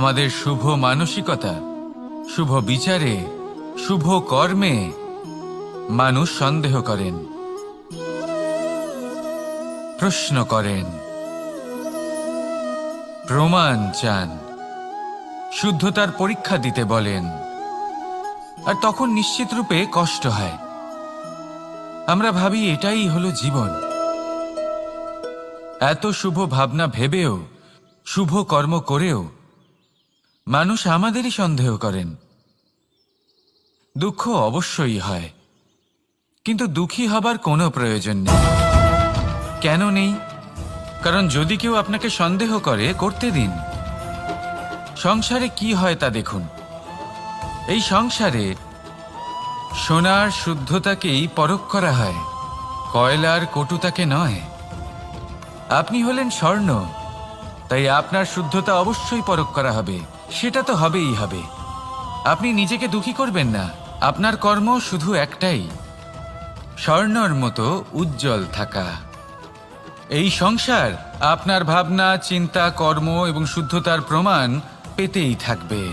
আমাদের শুভ মানসিকতা, শুভ বিচারে, শুভ কর্মে মানুষ সন্দেহ করেন, প্রশ্ন করেন, প্রমাণ চান, শুদ্ধতার পরীক্ষা দিতে বলেন, আর তখন নিশ্চিত রূপে কষ্ট হয়। আমরা ভাবি এটাই হলো জীবন। এত শুভ ভাবনা ভেবেও, শুভ কর্ম করেও, মানুষ আমাদেরই সন্দেহ করেন। দুঃখ অবশ্যই হয়, কিন্তু দুঃখী হবার কোনো প্রয়োজন নেই। কেন নেই? কারণ যদি কেউ আপনাকে সন্দেহ করে, করতে দিন। সংসারে কি হয় তা দেখুন। এই সংসারে সোনার শুদ্ধতাকেই পরখ করা হয়, কয়লার কটুতাকে নয়। আপনি হলেন স্বর্ণ, তাই আপনার শুদ্ধতা অবশ্যই পরখ করা হবে, সেটা তো হবেই হবে। আপনি নিজেকে দুঃখী করবেন না, আপনার কর্ম শুধু একটাই, স্বর্ণর মতো উজ্জ্বল থাকা। এই সংসার আপনার ভাবনা, চিন্তা, কর্ম এবং শুদ্ধতার প্রমাণ পেতেই থাকবে।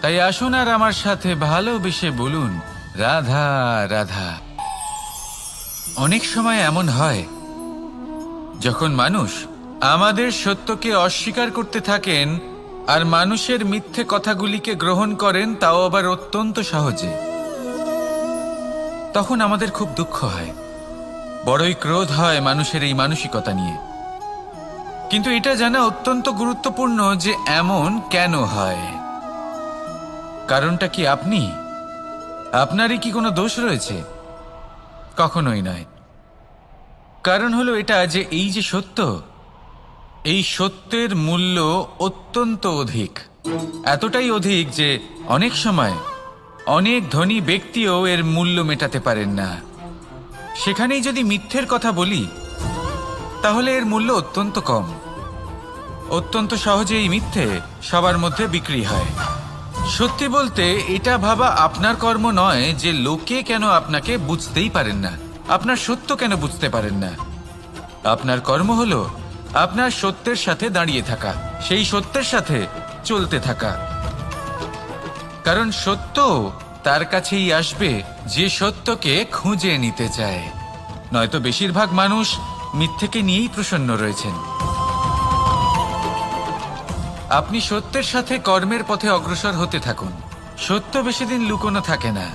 তাই আসুন আর আমার সাথে ভালোবেসে বলুন রাধা রাধা। অনেক সময় এমন হয়, যখন মানুষ আমাদের সত্যকে অস্বীকার করতে থাকেন আর মানুষের মিথ্যে কথাগুলিকে গ্রহণ করেন, তাও আবার অত্যন্ত সহজে। তখন আমাদের খুব দুঃখ হয়। বড়ই ক্রোধ হয় মানুষের এই মানসিকতা নিয়ে। কিন্তু এটা জানা অত্যন্ত গুরুত্বপূর্ণ যে এমন কেন হয়। কারণটা কি আপনি? আপনারই কি কোনো দোষ রয়েছে? কখনোই নয়। কারণ হলো এটা যে এই যে সত্য, এই সত্যের মূল্য অত্যন্ত অধিক। এতটাই অধিক যে অনেক সময় অনেক ধনী ব্যক্তিও এর মূল্য মেটাতে পারেন না। সেখানেই যদি মিথ্যের কথা বলি, তাহলে এর মূল্য অত্যন্ত কম। অত্যন্ত সহজে এই মিথ্যে সবার মধ্যে বিক্রি হয়। সত্যি বলতে, এটা ভাবা আপনার কর্ম নয় যে লোকে কেন আপনাকে বুঝতেই পারেন না। আপনার সত্য কেন বুঝতে পারেন না? আপনার কর্ম হলো আপনার সত্যের সাথে দাঁড়িয়ে থাকা, সেই সত্যের সাথে চলতে থাকা। কারণ সত্য তার কাছেই আসবে যে সত্যকে খুঁজে নিতে চায়। নয়তো বেশিরভাগ মানুষ মিথ্যেকে নিয়েই প্রসন্ন রয়েছেন। আপনি সত্যের সাথে কর্মের পথে অগ্রসর হতে থাকুন। সত্য বেশি দিন লুকোনো থাকে না।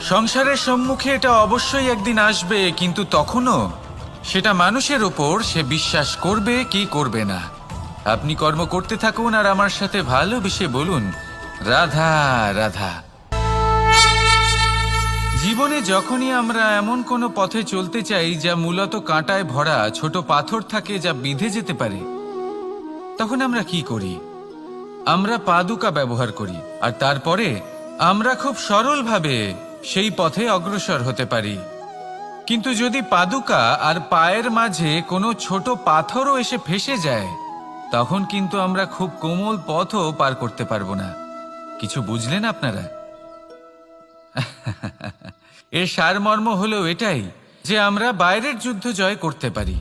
সংসারের সম্মুখে এটা অবশ্যই একদিন আসবে, কিন্তু তখনও সেটা মানুষের ওপর সে বিশ্বাস করবে কি করবে না। আপনি কর্ম করতে থাকুন আর আমার সাথে ভালোবেসে বলুন, রাধা রাধা। জীবনে যখনই আমরা এমন কোনো পথে চলতে চাই যা মূলত কাঁটায় ভরা ছোট পাথর থাকে যা বিঁধে যেতে পারে তখন আমরা কি করি? আমরা পাদুকা ব্যবহার করি, আর তারপরে আমরা খুব সরলভাবে সেই পথে অগ্রসর হতে পারি। কিন্তু যদি পাদুকা আর পায়ের মাঝে কোনো ছোট পাথরও এসে ফেসে যায়, তখন কিন্তু আমরা খুব কোমল পথও পার করতে পারব না। কিছু বুঝলেন আপনারা? এর সারমর্ম হলো এটাই যে আমরা বাইরের যুদ্ধ জয় করতে পারি।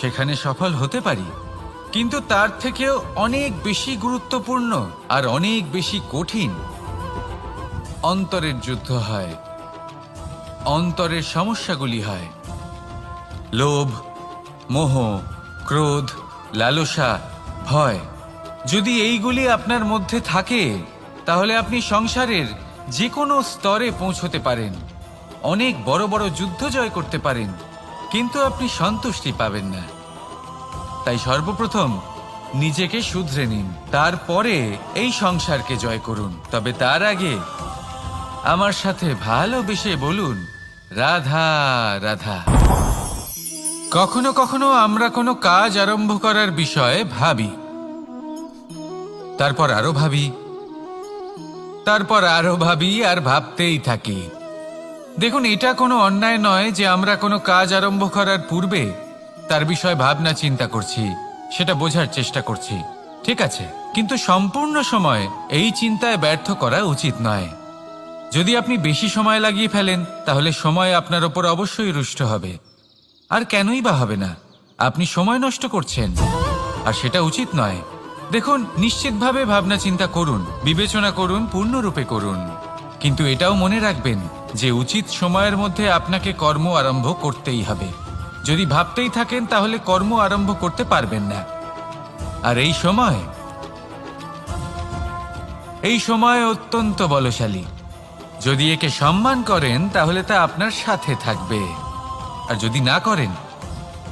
সেখানে সফল হতে পারি। কিন্তু তার থেকেও অনেক বেশি গুরুত্বপূর্ণ আর অনেক বেশি কঠিন। অন্তরের যুদ্ধ হয়। অন্তরের সমস্যাগুলি হয়। লোভ, মোহ, ক্রোধ, লালসা ভয়। যদি এইগুলি আপনার মধ্যে থাকে, তাহলে আপনি সংসারের যে কোনো স্তরে পৌঁছতে পারেন। অনেক বড় বড় যুদ্ধ জয় করতে পারেন, কিন্তু আপনি সন্তুষ্টি পাবেন না। তাই সর্বপ্রথম নিজেকে শুধরে নিন। তারপরে এই সংসারকে জয় করুন। তবে তার আগে আমার সাথে ভালোবেসে বলুন, রাধা রাধা। কখনো কখনো আমরা কোনো কাজ আরম্ভ করার বিষয়ে ভাবি। তারপর আরও ভাবি। তারপর আরও ভাবি আর ভাবতেই থাকি। দেখুন, এটা কোনো অন্যায় নয় যে আমরা কোনো কাজ আরম্ভ করার পূর্বে তার বিষয়ে ভাবনা চিন্তা করছি, সেটা বোঝার চেষ্টা করছি। ঠিক আছে, কিন্তু সম্পূর্ণ সময় এই চিন্তায় ব্যর্থ করা উচিত নয়। যদি আপনি বেশি সময় লাগিয়ে ফেলেন, তাহলে সময় আপনার ওপর অবশ্যই রুষ্ট হবে। আর কেনই বা হবে না? আপনি সময় নষ্ট করছেন। আর সেটা উচিত নয়। দেখুন, নিশ্চিতভাবে ভাবনা চিন্তা করুন, বিবেচনা করুন, পূর্ণরূপে করুন। কিন্তু এটাও মনে রাখবেন যে উচিত সময়ের মধ্যে আপনাকে কর্ম আরম্ভ করতেই হবে। যদি ভাবতেই থাকেন, তাহলে কর্ম আরম্ভ করতে পারবেন না। আর এই সময়? এই সময় অত্যন্ত বলশালী। যদি একে সম্মান করেন, তাহলে তা আপনার সাথে থাকবে। আর যদি না করেন,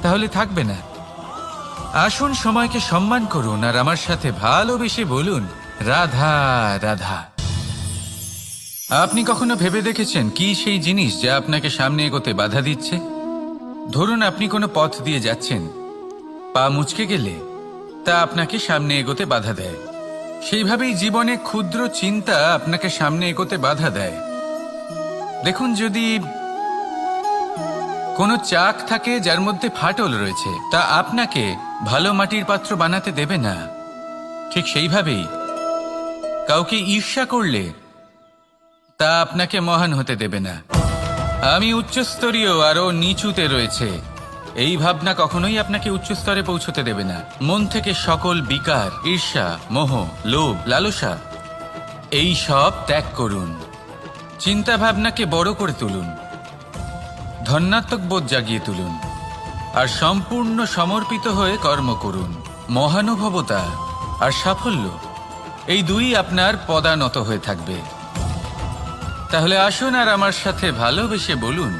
তাহলে থাকবে না। আসুন সময়কে সম্মান করুন, আর আমার সাথে ভালোবেসে বলুন, রাধা রাধা। আপনি কখনো ভেবে দেখেছেন কি সেই জিনিস যা আপনাকে সামনে এগোতে বাধা দিচ্ছে? ধরুন আপনি কোনো পথ দিয়ে যাচ্ছেন। পা মুচকে গেলে তা আপনাকে সামনে এগোতে বাধা দেয়। সেইভাবেই জীবনে ক্ষুদ্র চিন্তা আপনাকে সামনে এগোতে বাধা দেয়। দেখুন যদি কোনো চাক থাকে যার মধ্যে ফাটল রয়েছে, তা আপনাকে ভালো মাটির পাত্র বানাতে দেবে না। ঠিক সেইভাবেই কাউকে ঈর্ষা করলে তা আপনাকে মহান হতে দেবে না। আমি উচ্চস্তরীয় আরও নিচুতে রয়েছে। এই ভাবনা কখনোই আপনাকে উচ্চস্তরে পৌঁছতে দেবে না। মন থেকে সকল বিকার, ঈর্ষা, মোহ, লোভ, লালসা, এই সব ত্যাগ করুন। চিন্তা ভাবনাকে বড় করে তুলুন। ধন্যাত্মক বোধ জাগিয়ে তুলুন। আর সম্পূর্ণ সমর্পিত হয়ে কর্ম করুন। মহানুভবতা আর সাফল্য, এই দুই আপনার পদানত হয়ে থাকবে। তাহলে আসুন আর আমার সাথে ভালোবেসে বলুন।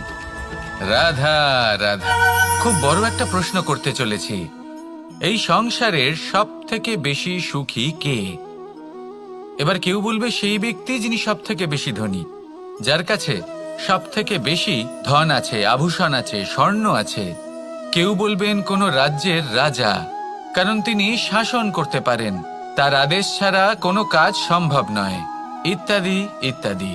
রাধা রাধা, খুব বড় একটা প্রশ্ন করতে চলেছি। এই সংসারের সব থেকে বেশি সুখী কে? এবার কেউ বলবে সেই ব্যক্তি যিনি সব থেকে বেশি ধনী, যার কাছে সব থেকে বেশি ধন আছে, আভূষণ আছে, স্বর্ণ আছে। কেউ বলবেন কোনো রাজ্যের রাজা, কারণ তিনি শাসন করতে পারেন, তার আদেশ ছাড়া কোনো কাজ সম্ভব নয়। ইত্যাদি ইত্যাদি।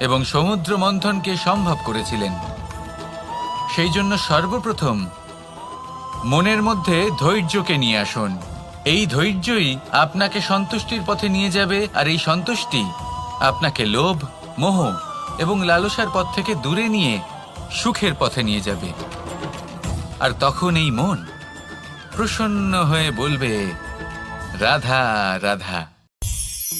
এবং সমুদ্র মন্থনকে সম্ভব করেছিলেন। সেই জন্য সর্বপ্রথম মনের মধ্যে ধৈর্যকে নিয়ে আসুন। এই ধৈর্যই আপনাকে সন্তুষ্টির পথে নিয়ে যাবে, আর এই সন্তুষ্টি আপনাকে লোভ, মোহ এবং লালসার পথ থেকে দূরে নিয়ে সুখের পথে নিয়ে যাবে। আর তখন এই মন প্রসন্ন হয়ে বলবে, রাধা রাধা।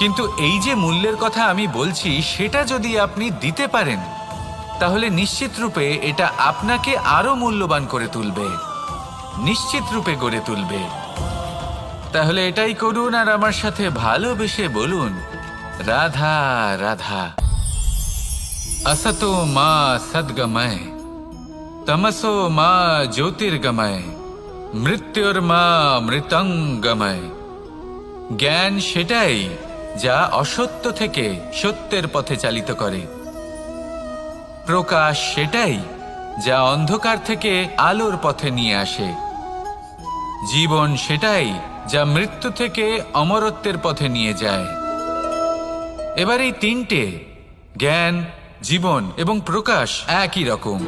কিন্তু এই যে মূল্যের কথা আমি বলছি সেটা যদি আপনি দিতে পারেন তাহলে নিশ্চিত রূপে এটা আপনাকে আরো মূল্যবান করে তুলবে নিশ্চিত রূপে গড়ে তুলবে তাহলে এটাই করুন আর আমার সাথে ভালোবেসে বলুন রাধা রাধা असतो मा सद्गमय तमसो मा ज्योतिर्गमय মৃত্যুর্মা মৃতঙ্গময় জ্ঞান সেটাই যা অসত্য থেকে সত্যের পথে চালিত করে। প্রকাশ সেটাই যা অন্ধকার থেকে আলোর পথে নিয়ে আসে। জীবন সেটাই যা মৃত্যু থেকে অমরত্বের পথে নিয়ে যায়। এবার এই তিনটে, জ্ঞান, জীবন এবং প্রকাশ একই রকম।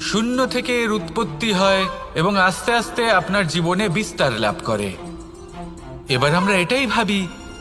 শূন্য থেকে এর উৎপত্তি হয় এবং আস্তে আস্তে আপনার জীবনে বিস্তার লাভ করে। এবার আমরা এটাই ভাবি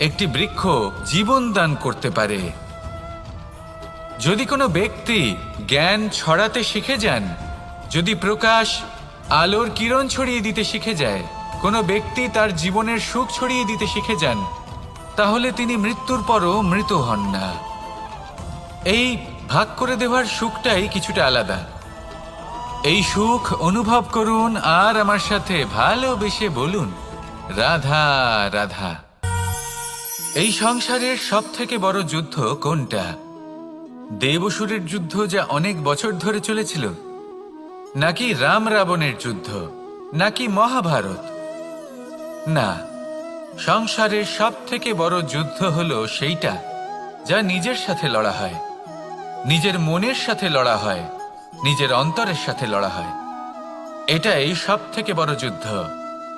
একটি বৃক্ষ জীবন দান করতে পারে। যদি কোনো ব্যক্তি জ্ঞান ছড়াতে শিখে যান, যদি প্রকাশ আলোর কিরণ ছড়িয়ে দিতে শিখে যায়, কোনো ব্যক্তি তার জীবনের সুখ ছড়িয়ে দিতে শিখে যান, তাহলে তিনি মৃত্যুর পরও মৃত হন না। এই ভাগ করে দেওয়ার সুখটাই কিছুটা আলাদা। এই সুখ অনুভব করুন আর আমার সাথে ভালোবেসে বলুন, রাধা রাধা। এই সংসারের সব থেকে বড় যুদ্ধ কোনটা? দেবসুরের যুদ্ধ যা অনেক বছর ধরে চলেছিল, নাকি রাম রাবণের যুদ্ধ, নাকি মহাভারত? না, সংসারের সব থেকে বড় যুদ্ধ হলো সেইটা, যা নিজের সাথে লড়া হয়, নিজের মনের সাথে লড়া হয়, নিজের অন্তরের সাথে লড়া হয়। এটাই সব থেকে বড় যুদ্ধ।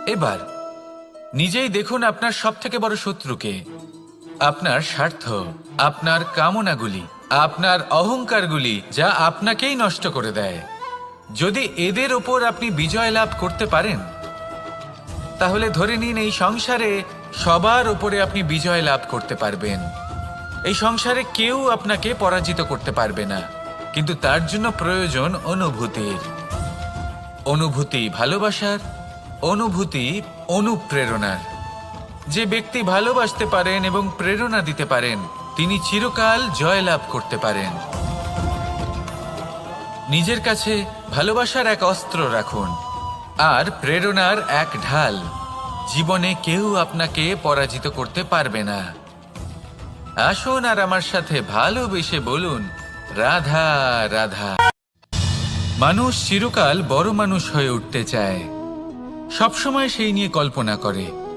এবার, নিজেই দেখুন আপনার সব থেকে বড় শত্রুকে। আপনার স্বার্থ, আপনার কামনাগুলি, আপনার অহংকারগুলি যা আপনাকেই নষ্ট করে দেয়। যদি এদের ওপর আপনি বিজয় লাভ করতে পারেন, তাহলে ধরে নিন এই সংসারে সবার ওপরে আপনি বিজয় লাভ করতে পারবেন। এই সংসারে কেউ আপনাকে পরাজিত করতে পারবে না, কিন্তু তার জন্য প্রয়োজন অনুভূতির। অনুভূতি ভালোবাসার, অনুভূতি অনুপ্রেরণার। যে ব্যক্তি ভালোবাসতে পারেন এবং প্রেরণা দিতে পারেন, তিনি চিরকাল জয় লাভ করতে পারেন। নিজের কাছে ভালোবাসার এক অস্ত্র রাখুন, আর প্রেরণার এক ঢাল। জীবনে কেউ আপনাকে পরাজিত করতে পারবে না। আসুন আর আমার সাথে ভালোবেসে বলুন, রাধা রাধা। মানুষ চিরকাল বড় মানুষ হয়ে উঠতে চায়। সবসময় সেই নিয়ে কল্পনা করে।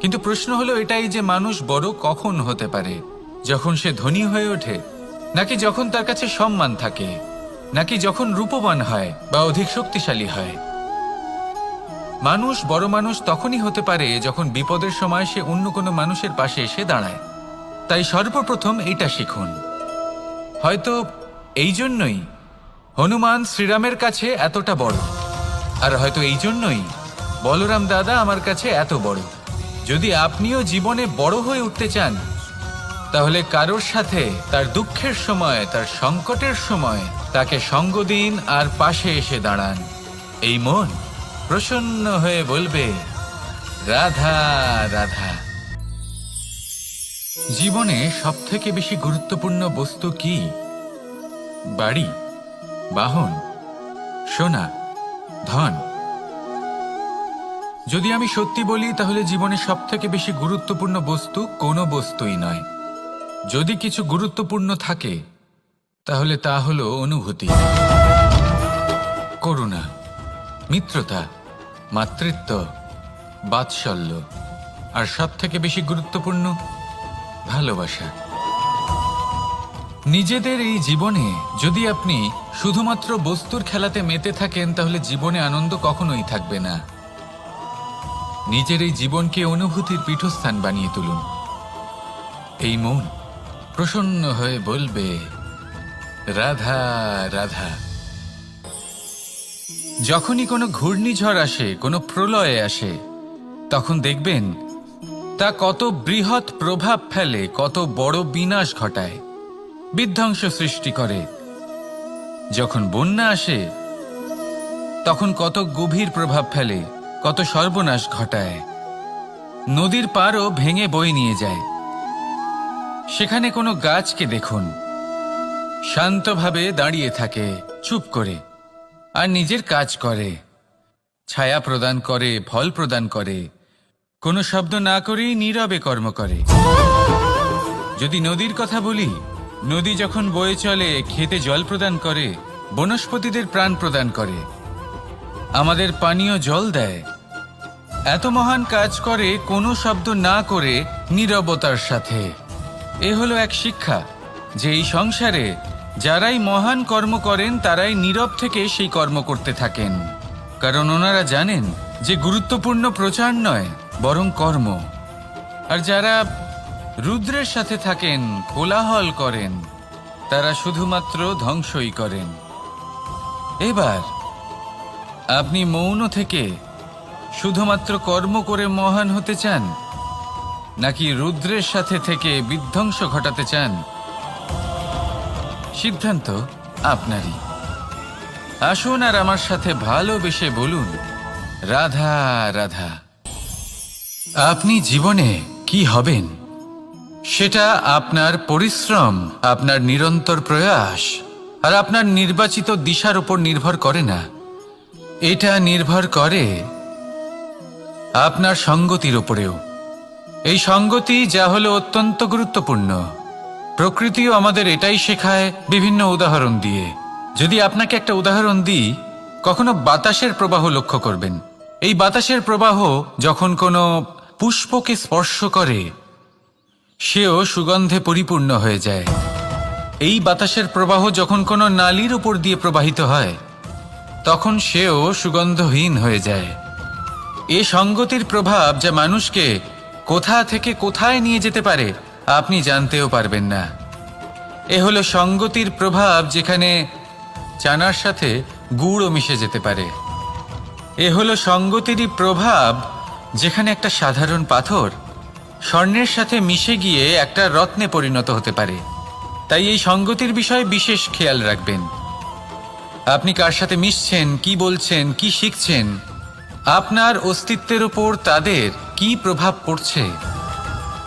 কিন্তু প্রশ্ন হলো এটাই যে মানুষ বড় কখন হতে পারে? যখন সে ধনী হয়ে ওঠে? নাকি যখন তার কাছে সম্মান থাকে? নাকি যখন রূপবান হয় বা অধিক শক্তিশালী হয়? মানুষ বড় মানুষ তখনই হতে পারে যখন বিপদের সময় সে অন্য কোনো মানুষের পাশে এসে দাঁড়ায়। তাই সর্বপ্রথম এটা শিখুন। হয়তো এই জন্যই হনুমান শ্রীরামের কাছে এতটা বড়। আর হয়তো এই জন্যই বলরাম দাদা আমার কাছে এত বড়। যদি আপনিও জীবনে বড় হয়ে উঠতে চান, তাহলে কারোর সাথে তার দুঃখের সময়, তার সংকটের সময় তাকে সঙ্গ দিন আর পাশে এসে দাঁড়ান। এই মন প্রসন্ন হয়ে বলবে, রাধা রাধা। জীবনে সবথেকে বেশি গুরুত্বপূর্ণ বস্তু কি? বাড়ি, বাহন, সোনা, ধন। যদি আমি সত্যি বলি, তাহলে জীবনে সবথেকে বেশি গুরুত্বপূর্ণ বস্তু কোনো বস্তুই নয়। যদি কিছু গুরুত্বপূর্ণ থাকে, তাহলে তা হলো অনুভূতি। করুণা, মিত্রতা, মাতৃত্ব, বাৎসল্য। আর সব থেকে বেশি গুরুত্বপূর্ণ, ভালোবাসা। নিজেদের এই জীবনে যদি আপনি শুধুমাত্র বস্তুর খেলাতে মেতে থাকেন, তাহলে জীবনে আনন্দ কখনোই থাকবে না। নিজের এই জীবনকে অনুভূতির পীঠস্থান বানিয়ে তুলুন। এই মন প্রসন্ন হয়ে বলবে, রাধা রাধা। যখনই কোনো ঘূর্ণিঝড় আসে, কোনো প্রলয়ে আসে, তখন দেখবেন তা কত বৃহৎ প্রভাব ফেলে, কত বড় বিনাশ ঘটায়, বিধ্বংস সৃষ্টি করে। যখন বন্যা আসে, তখন কত গভীর প্রভাব ফেলে কত সর্বনাশ ঘটায়। নদীর পারও ভেঙে বয়ে নিয়ে যায়। সেখানে কোনো গাছকে দেখুন। শান্তভাবে দাঁড়িয়ে থাকে, চুপ করে, আর নিজের কাজ করে। ছায়া প্রদান করে, ফল প্রদান করে। কোনো শব্দ না করেই নীরবে কর্ম করে। যদি নদীর কথা বলি, নদী যখন বয়ে চলে, খেতে জল প্রদান করে, বনস্পতিদের প্রাণ প্রদান করে। আমাদের পানীয় জল দেয়। এত মহান কাজ করে কোনো শব্দ না করে নীরবতার সাথে। এ হলো এক শিক্ষা, যে এই সংসারে যারাই মহান কর্ম করেন, তারাই নীরব থেকে সেই কর্ম করতে থাকেন। কারণ ওনারা জানেন যে গুরুত্বপূর্ণ প্রচার নয়, বরং কর্ম। আর যারা রুদ্রের সাথে থাকেন, কোলাহল করেন, তারা শুধুমাত্র ধ্বংসই করেন। এবার আপনি মৌন থেকে শুধুমাত্র কর্ম করে মহান হতে চান, নাকি রুদ্রের সাথে থেকে বিধ্বংস ঘটাতে চান? সিদ্ধান্ত আপনারই। আসুন আর আমার সাথে ভালোবেসে বলুন, রাধা রাধা, আপনি জীবনে কি হবেন? সেটা আপনার পরিশ্রম, আপনার নিরন্তর প্রয়াস, আর আপনার নির্বাচিত দিশার উপর নির্ভর করে না। এটা নির্ভর করে আপনার সঙ্গতির উপরেও। এই সঙ্গতি যা হলো অত্যন্ত গুরুত্বপূর্ণ। প্রকৃতিও আমাদের এটাই শেখায় বিভিন্ন উদাহরণ দিয়ে। যদি আপনাকে একটা উদাহরণ দিই, কখনো বাতাসের প্রবাহ লক্ষ্য করবেন। এই বাতাসের প্রবাহ যখন কোনো পুষ্পকে স্পর্শ করে, সেও সুগন্ধে পরিপূর্ণ হয়ে যায়। এই বাতাসের প্রবাহ যখন কোনো নালীর উপর দিয়ে প্রবাহিত হয় তখন সেও সুগন্ধহীন হয়ে যায়। এ সঙ্গতির প্রভাব যা মানুষকে কোথা থেকে কোথায় নিয়ে যেতে পারে, আপনি জানতেও পারবেন না। এ হলো সঙ্গতির প্রভাব যেখানে চানার সাথে গুড়ও মিশে যেতে পারে। এ হলো সঙ্গতিরই প্রভাব যেখানে একটা সাধারণ পাথর স্বর্ণের সাথে মিশে গিয়ে একটা রত্নে পরিণত হতে পারে। তাই এই সঙ্গতির বিষয়ে বিশেষ খেয়াল রাখবেন। আপনি কার সাথে মিশছেন, কি বলছেন, কি শিখছেন? আপনার অস্তিত্বের উপর তাদের কি প্রভাব পড়ছে?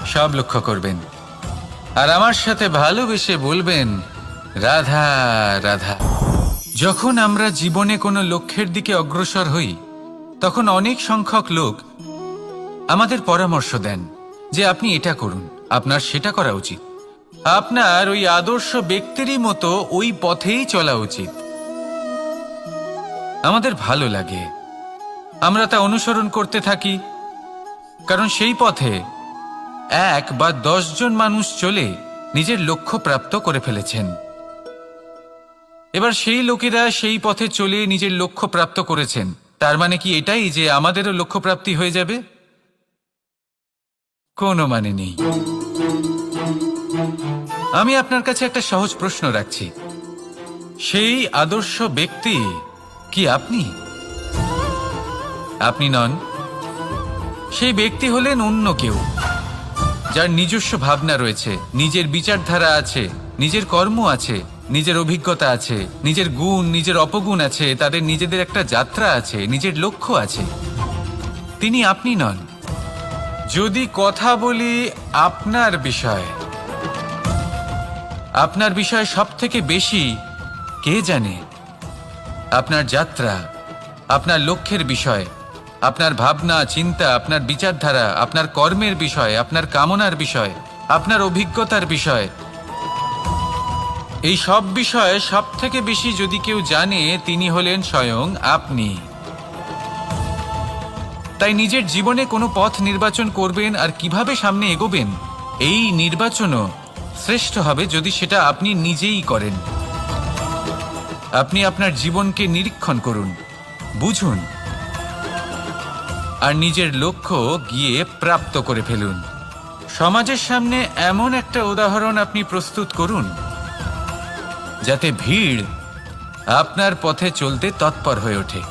সব লক্ষ্য করবেন। আর আমার সাথে ভালোবেসে বলবেন, রাধা রাধা। যখন আমরা জীবনে কোনো লক্ষ্যের দিকে অগ্রসর হই, তখন অনেক সংখ্যক লোক আমাদের পরামর্শ দেন যে আপনি এটা করুন, আপনার সেটা করা উচিত। আপনার ওই আদর্শ ব্যক্তিরই মতো ওই পথেই চলা উচিত। আমাদের ভালো লাগে। আমরা তা অনুসরণ করতে থাকি, কারণ সেই পথে এক বা জন মানুষ চলে নিজের লক্ষ্য প্রাপ্ত করে ফেলেছেন। এবার সেই লোকেরা সেই পথে চলে নিজের লক্ষ্য প্রাপ্ত করেছেন। তার মানে কি এটাই যে আমাদেরও লক্ষ্য প্রাপ্তি হয়ে যাবে? কোনো মানে নেই। আমি আপনার কাছে একটা সহজ প্রশ্ন রাখছি। সেই আদর্শ ব্যক্তি কি, আপনি? আপনি নন। সেই ব্যক্তি হলেন অন্য কেউ, যার নিজস্ব ভাবনা রয়েছে, নিজের বিচারধারা আছে, নিজের কর্ম আছে, নিজের অভিজ্ঞতা আছে, নিজের গুণ, নিজের অপগুণ আছে, তাদের নিজেদের একটা যাত্রা আছে, নিজের লক্ষ্য আছে। তিনি আপনি নন। যদি কথা বলি আপনার বিষয়ে আপনার বিষয়ে সব থেকে বেশি কে জানে? আপনার যাত্রা, আপনার লক্ষ্যের বিষয়, আপনার ভাবনা, চিন্তা, আপনার বিচারধারা, আপনার কর্মের বিষয়, আপনার কামনার বিষয়, আপনার অভিজ্ঞতার বিষয়। এই সব বিষয়ে সব থেকে বেশি যদি কেউ জানে, তিনি হলেন স্বয়ং আপনি। তাই নিজের জীবনে কোনো পথ নির্বাচন করবেন আর কীভাবে সামনে এগোবেন, এই নির্বাচনও শ্রেষ্ঠ হবে যদি সেটা আপনি নিজেই করেন। আপনি আপনার জীবনকে নিরীক্ষণ করুন, বুঝুন, আর নিজের লক্ষ্য গিয়ে প্রাপ্ত করে ফেলুন। সমাজের সামনে এমন একটা উদাহরণ আপনি প্রস্তুত করুন, যাতে ভিড় আপনার পথে চলতে তৎপর হয়ে ওঠে।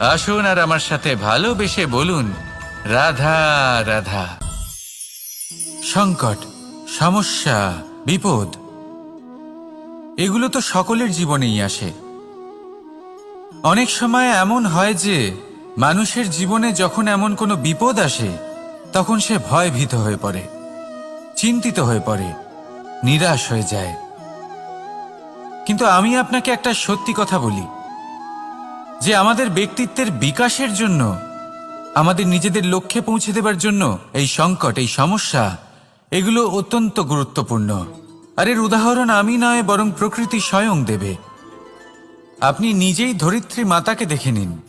আসুন আর আমার সাথে ভালোবেসে বলুন, রাধা রাধা। সংকট, সমস্যা, বিপদ এগুলো তো সকলের জীবনেই আসে। অনেক সময় এমন হয় যে, মানুষের জীবনে যখন এমন কোনো বিপদ আসে, তখন সে ভয়ভীত হয়ে পড়ে, চিন্তিত হয়ে পড়ে, নিরাশ হয়ে যায়। কিন্তু আমি আপনাকে একটা সত্যি কথা বলি, যে আমাদের ব্যক্তিত্বের বিকাশের জন্য, আমাদের নিজেদের লক্ষ্যে পৌঁছে দেবার জন্য এই সংকট, এই সমস্যা, এগুলো অত্যন্ত গুরুত্বপূর্ণ। আর এর উদাহরণ আমি নয়, বরং প্রকৃতি স্বয়ং দেবে। আপনি নিজেই ধরিত্রী মাতাকে দেখে নিন।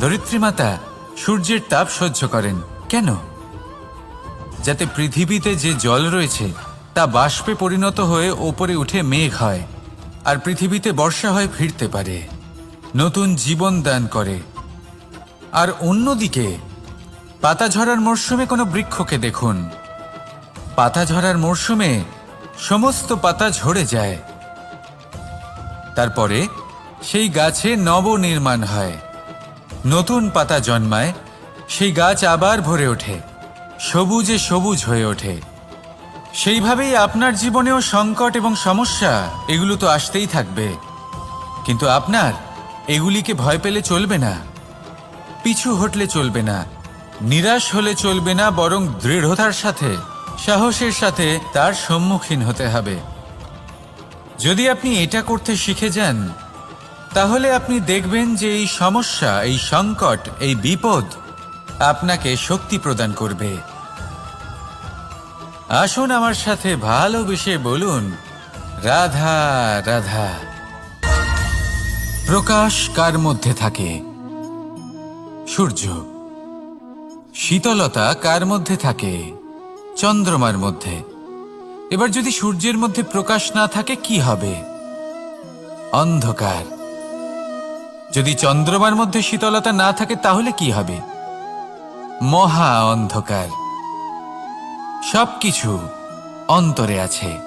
ধরিত্রী মাতা, সূর্যের তাপ সহ্য করেন। কেন? যাতে পৃথিবীতে যে জল রয়েছে, তা বাষ্পে পরিণত হয়ে ওপরে উঠে মেঘ হয়, আর পৃথিবীতে বর্ষা হয়ে ফিরতে পারে। নতুন জীবন দান করে। আর অন্যদিকে, পাতা ঝরার মরশুমে কোনো বৃক্ষকে দেখুন। পাতা ঝরার মরশুমে সমস্ত পাতা ঝরে যায়। তারপরে সেই গাছে নবনির্মাণ হয়। নতুন পাতা জন্মায়, সেই গাছ আবার ভরে ওঠে, সবুজে সবুজ হয়ে ওঠে। সেইভাবেই আপনার জীবনেও সংকট এবং সমস্যা এগুলো তো আসতেই থাকবে। কিন্তু আপনার এগুলিকে ভয় পেলে চলবে না, পিছু হটলে চলবে না, নিরাশ হলে চলবে না, বরং দৃঢ়তার সাথে সাহসের সাথে তার সম্মুখীন হতে হবে। যদি আপনি এটা করতে শিখে যান, তাহলে আপনি দেখবেন যে এই সমস্যা, এই সংকট, এই বিপদ আপনাকে শক্তি প্রদান করবে। আসুন আমার সাথে ভালোবেসে বলুন, রাধা রাধা। প্রকাশ কার মধ্যে থাকে? সূর্য। শীতলতা কার মধ্যে থাকে? চন্দ্রমার মধ্যে। এবার যদি সূর্যের মধ্যে প্রকাশ না থাকে, কি হবে? অন্ধকার। যদি চন্দ্রমার মধ্যে শীতলতা না থাকে, তাহলে কি হবে? মহা অন্ধকার। সবকিছু অন্তরে আছে।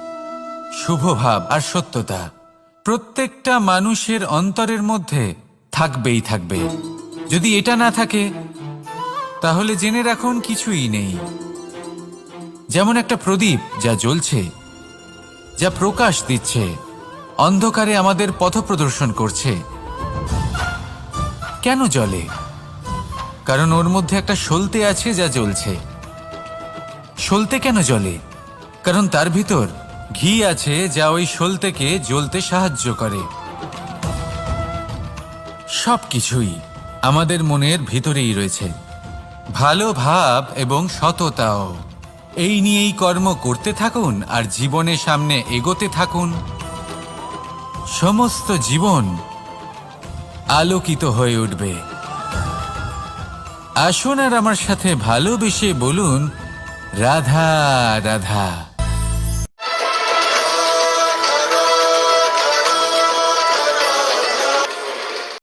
শুভভাব আর সত্যতা। প্রত্যেকটা মানুষের অন্তরের মধ্যে থাকবেই থাকবে। যদি এটা না থাকে, তাহলে জেনে রাখুন কিছুই নেই। যেমন একটা প্রদীপ যা জ্বলছে, যা প্রকাশ দিচ্ছে, অন্ধকারে আমাদের পথ প্রদর্শন করছে। কেন জ্বলে? কারণ ওর মধ্যে একটা সলতে আছে যা জ্বলছে। সলতে কেন জ্বলে? কারণ তার ভিতর ঘি আছে যা ওই সলতেকে জ্বলতে সাহায্য করে। সব কিছুই আমাদের মনের ভিতরেই রয়েছে। ভালো ভাব এবং সততাও। এই নিয়েই কর্ম করতে থাকুন আর জীবনের সামনে এগোতে থাকুন। সমস্ত জীবন আলোকিত হয়ে উঠবে। আসুন আর আমার সাথে ভালোবেসে বলুন, রাধা রাধা।